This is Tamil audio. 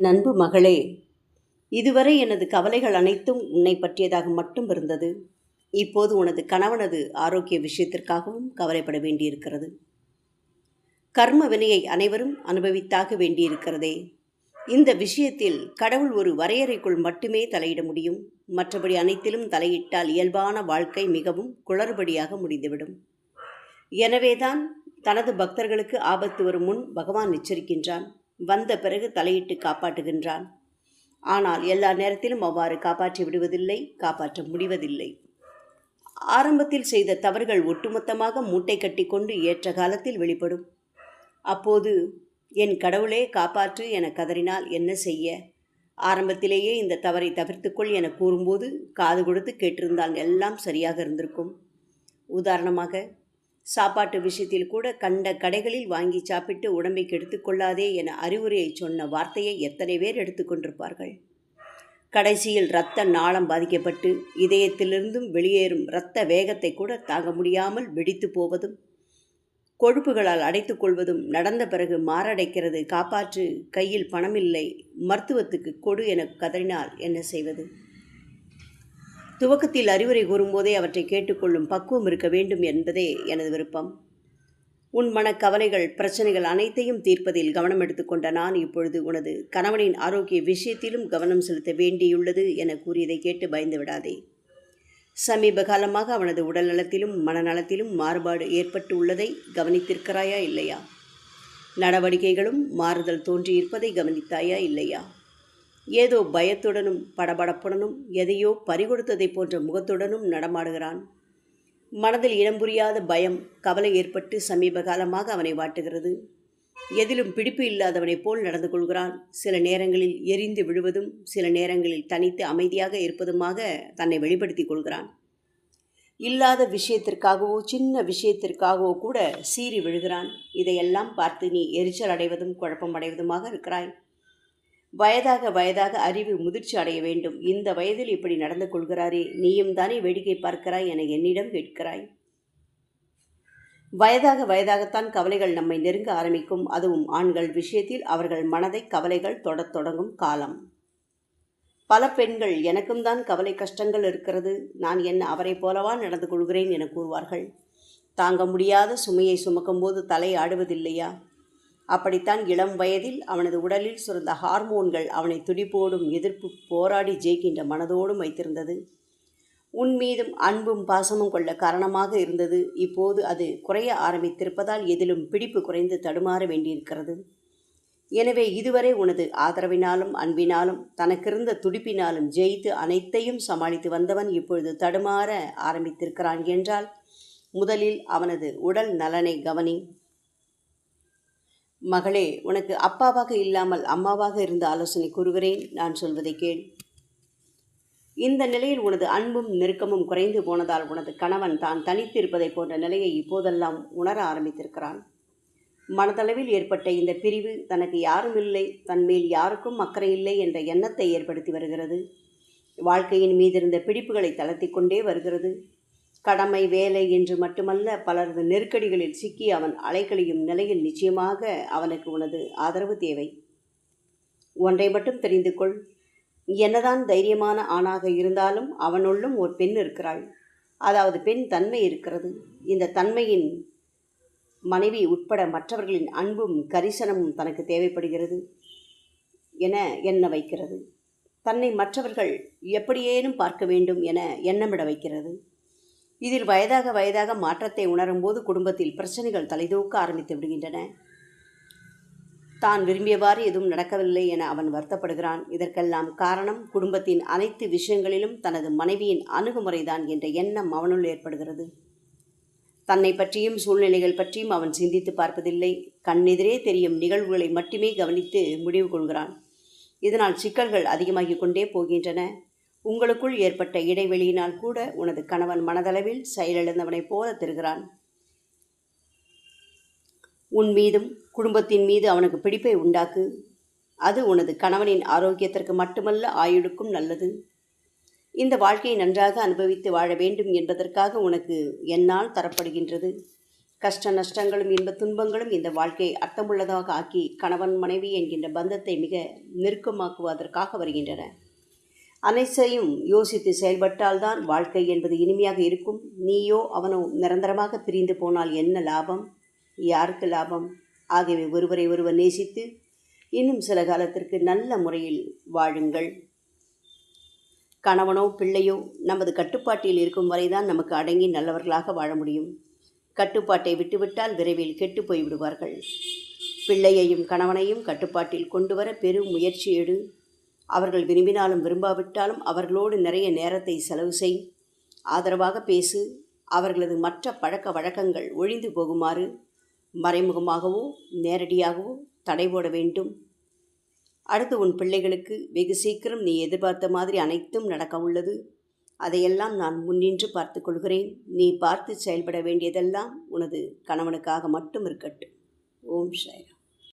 நண்பு மகளே இதுவரை எனது கவலைகள் அனைத்தும் உன்னை பற்றியதாக மட்டும் இருந்தது. இப்போது உனது கணவனது ஆரோக்கிய விஷயத்திற்காகவும் கவலைப்பட வேண்டியிருக்கிறது. கர்ம வினையை அனைவரும் அனுபவித்தாக வேண்டியிருக்கிறதே. இந்த விஷயத்தில் கடவுள் ஒரு வரையறைக்குள் மட்டுமே தலையிட முடியும். மற்றபடி அனைத்திலும் தலையிட்டால் இயல்பான வாழ்க்கை மிகவும் குளறுபடியாக முடிந்துவிடும். எனவேதான் தனது பக்தர்களுக்கு ஆபத்து வரும் முன் பகவான் எச்சரிக்கின்றான். வந்த பிறகு தலையிட்டு காப்பாற்றுகின்றான். ஆனால் எல்லா நேரத்திலும் அவ்வாறு காப்பாற்றி விடுவதில்லை காப்பாற்ற முடிவதில்லை. ஆரம்பத்தில் செய்த தவறுகள் ஒட்டுமொத்தமாக மூட்டை கட்டிக்கொண்டு ஏற்ற காலத்தில் வெளிப்படும். அப்போது என் கடவுளே காப்பாற்று என கதறினால் என்ன செய்ய? ஆரம்பத்திலேயே இந்த தவறை தவிர்த்துக்கொள் என கூறும்போது காது கொடுத்து கேட்டிருந்தால் எல்லாம் சரியாக இருந்திருக்கும். உதாரணமாக சாப்பாட்டு விஷயத்தில் கூட கண்ட கடைகளில் வாங்கி சாப்பிட்டு உடம்பை கெடுத்துக்கொள்ளாதே என அறிவுரையை சொன்ன வார்த்தையை எத்தனை பேர் எடுத்துக்கொண்டிருப்பார்கள் கடைசியில் இரத்த நாளம் பாதிக்கப்பட்டு இதயத்திலிருந்தும் வெளியேறும் இரத்த வேகத்தை கூட தாங்க முடியாமல் வெடித்து போவதும் கொழுப்புகளால் அடைத்துக் கொள்வதும் நடந்த பிறகு மாரடைக்கிறது காப்பாற்று கையில் பணமில்லை மருத்துவத்துக்கு கொடு என கதறினால் என்ன செய்வது? துவக்கத்தில் அறிவுரை கூறும்போதே அவற்றை கேட்டுக்கொள்ளும் பக்குவம் இருக்க வேண்டும் என்பதே எனது விருப்பம். உன் மனக்கவலைகள் பிரச்சனைகள் அனைத்தையும் தீர்ப்பதில் கவனம் எடுத்துக்கொண்ட நான் இப்பொழுது உனது கணவனின் ஆரோக்கிய விஷயத்திலும் கவனம் செலுத்த வேண்டியுள்ளது என கூறியதை கேட்டு பயந்து விடாதே. சமீப காலமாக அவனது உடல் நலத்திலும் மனநலத்திலும் மாறுபாடு ஏற்பட்டு உள்ளதை கவனித்திருக்கிறாயா இல்லையா? நடவடிக்கைகளும் மாறுதல் தோன்றியிருப்பதை கவனித்தாயா இல்லையா? ஏதோ பயத்துடனும் படபடப்புடனும் எதையோ பறிகொடுத்ததைப் போன்ற முகத்துடனும் நடமாடுகிறான். மனதில் இடம் புரியாத பயம் கவலை ஏற்பட்டு சமீப காலமாக அவனை வாட்டுகிறது. எதிலும் பிடிப்பு இல்லாதவனைப் போல் நடந்து கொள்கிறான். சில நேரங்களில் எரிந்து விழுவதும் சில நேரங்களில் தனித்து அமைதியாக இருப்பதுமாக தன்னை வெளிப்படுத்திக் கொள்கிறான். இல்லாத விஷயத்திற்காகவோ சின்ன விஷயத்திற்காகவோ கூட சீறி விழுகிறான். இதையெல்லாம் பார்த்து நீ எரிச்சல் அடைவதும் குழப்பம் அடைவதுமாக இருக்கிறாய். வயதாக வயதாக அறிவு முதிர்ச்சி அடைய வேண்டும். இந்த வயதில் இப்படி நடந்து கொள்கிறாரே நீயும் தானே வேடிக்கை பார்க்கிறாய் என என்னிடம் கேட்கிறாய். வயதாக வயதாகத்தான் கவலைகள் நம்மை நெருங்க ஆரம்பிக்கும். அதுவும் ஆண்கள் விஷயத்தில் அவர்கள் மனதை கவலைகள் தொடத் தொடங்கும் காலம். பல பெண்கள் எனக்கும் தான் கவலை கஷ்டங்கள் இருக்கிறது. நான் என்ன அவரை போலவா நடந்து கொள்கிறேன் என கூறுவார்கள். தாங்க முடியாத சுமையை சுமக்கும்போது தலை ஆடுவதில்லையா? அப்படித்தான் இளம் வயதில் அவனது உடலில் சுரந்த ஹார்மோன்கள் அவனை துடிப்போடும் எதிர்ப்பு போராடி ஜெயிக்கின்ற மனதோடும் வைத்திருந்தது. உன் மீதும் அன்பும் பாசமும் கொள்ள காரணமாக இருந்தது. இப்போது அது குறைய ஆரம்பித்திருப்பதால் எதிலும் பிடிப்பு குறைந்து தடுமாற வேண்டியிருக்கிறது. எனவே இதுவரை உனது ஆதரவினாலும் அன்பினாலும் தனக்கிருந்த துடிப்பினாலும் ஜெயித்து அனைத்தையும் சமாளித்து வந்தவன் இப்பொழுது தடுமாற ஆரம்பித்திருக்கிறான் என்றால் முதலில் அவனது உடல் நலனை கவனி. மகளே உனக்கு அப்பாவாக இல்லாமல் அம்மாவாக இருந்த ஆலோசனை கூறுகிறேன் நான் சொல்வதை கேள். இந்த நிலையில் உனது அன்பும் நெருக்கமும் குறைந்து போனதால் உனது கணவன் தான் தனித்து இருப்பதை போன்ற நிலையை இப்போதெல்லாம் உணர ஆரம்பித்திருக்கிறான். மனதளவில் ஏற்பட்ட இந்த பிரிவு தனக்கு யாரும் இல்லை தன்மேல் யாருக்கும் அக்கறை இல்லை என்ற எண்ணத்தை ஏற்படுத்தி வருகிறது. வாழ்க்கையின் மீதிருந்த பிடிப்புகளை தளர்த்தி கொண்டே வருகிறது. கடமை வேலை என்று மட்டுமல்ல பலரது நெருக்கடிகளில் சிக்கி அவன் அலைக்கழியும் நிலையில் நிச்சயமாக அவனுக்கு உனது ஆதரவு தேவை. ஒன்றை மட்டும் தெரிந்து கொள். என்னதான் தைரியமான ஆணாக இருந்தாலும் அவனுள்ளும் ஒரு பெண் இருக்கிறாள். அதாவது பெண் தன்மை இருக்கிறது. இந்த தன்மையின் மனைவி உட்பட மற்றவர்களின் அன்பும் கரிசனமும் தனக்கு தேவைப்படுகிறது என எண்ண வைக்கிறது. தன்னை மற்றவர்கள் எப்படியேனும் பார்க்க வேண்டும் என எண்ணமிட வைக்கிறது. இதில் வயதாக வயதாக மாற்றத்தை உணரும்போது குடும்பத்தில் பிரச்சனைகள் தலைதூக்க ஆரம்பித்து விடுகின்றன. தான் விரும்பியவாறு எதுவும் நடக்கவில்லை என அவன் வருத்தப்படுகிறான். இதற்கெல்லாம் காரணம் குடும்பத்தின் அனைத்து விஷயங்களிலும் தனது மனைவியின் அணுகுமுறைதான் என்ற எண்ணம் அவனுள் ஏற்படுகிறது. தன்னை பற்றியும் சூழ்நிலைகள் பற்றியும் அவன் சிந்தித்து பார்ப்பதில்லை. கண்ணெதிரே தெரியும் நிகழ்வுகளை மட்டுமே கவனித்து முடிவு கொள்கிறான். இதனால் சிக்கல்கள் அதிகமாகிக் கொண்டே போகின்றன. உங்களுக்குள் ஏற்பட்ட இடைவெளியினால் கூட உனது கணவன் மனதளவில் செயலிழந்தவனைப் போல திருகிறான். உன் மீதும் குடும்பத்தின் மீது அவனுக்கு பிடிப்பை உண்டாக்கு. அது உனது கணவனின் ஆரோக்கியத்திற்கு மட்டுமல்ல ஆயுளுக்கும் நல்லது. இந்த வாழ்க்கையை நன்றாக அனுபவித்து வாழ வேண்டும் என்பதற்காக உனக்கு என்னால் தரப்படுகின்றது. கஷ்ட நஷ்டங்களும் இன்ப துன்பங்களும் இந்த வாழ்க்கையை அர்த்தமுள்ளதாக ஆக்கி கணவன் மனைவி என்கின்ற பந்தத்தை மிக நெருக்கமாக்குவதற்காக வருகின்றன. அனைத்தையும் யோசித்து செயல்பட்டால்தான் வாழ்க்கை என்பது இனிமையாக இருக்கும். நீயோ அவனோ நிரந்தரமாக பிரிந்து போனால் என்ன லாபம்? யாருக்கு லாபம்? ஆகியவை ஒருவரை ஒருவர் நேசித்து இன்னும் சில காலத்திற்கு நல்ல முறையில் வாழுங்கள். கணவனோ பிள்ளையோ நமது கட்டுப்பாட்டில் இருக்கும் வரைதான் நமக்கு அடங்கி நல்லவர்களாக வாழ முடியும். கட்டுப்பாட்டை விட்டுவிட்டால் விரைவில் கெட்டு போய்விடுவார்கள். பிள்ளையையும் கணவனையும் கட்டுப்பாட்டில் கொண்டு வர பெரும் முயற்சி எடு. அவர்கள் விரும்பினாலும் விரும்பாவிட்டாலும் அவர்களோடு நிறைய நேரத்தை செலவு செய். ஆதரவாக பேசு. அவர்களது மற்ற பழக்க வழக்கங்கள் ஒழிந்து போகுமாறு மறைமுகமாகவோ நேரடியாகவோ தடை போட வேண்டும். அடுத்து உன் பிள்ளைகளுக்கு வெகு சீக்கிரம் நீ எதிர்பார்த்த மாதிரி அனைத்தும் நடக்க உள்ளது. அதையெல்லாம் நான் முன்னின்று பார்த்து கொள்கிறேன். நீ பார்த்து செயல்பட வேண்டியதெல்லாம் உனது கணவனுக்காக மட்டும் இருக்கட்டும். ஓம் சாய்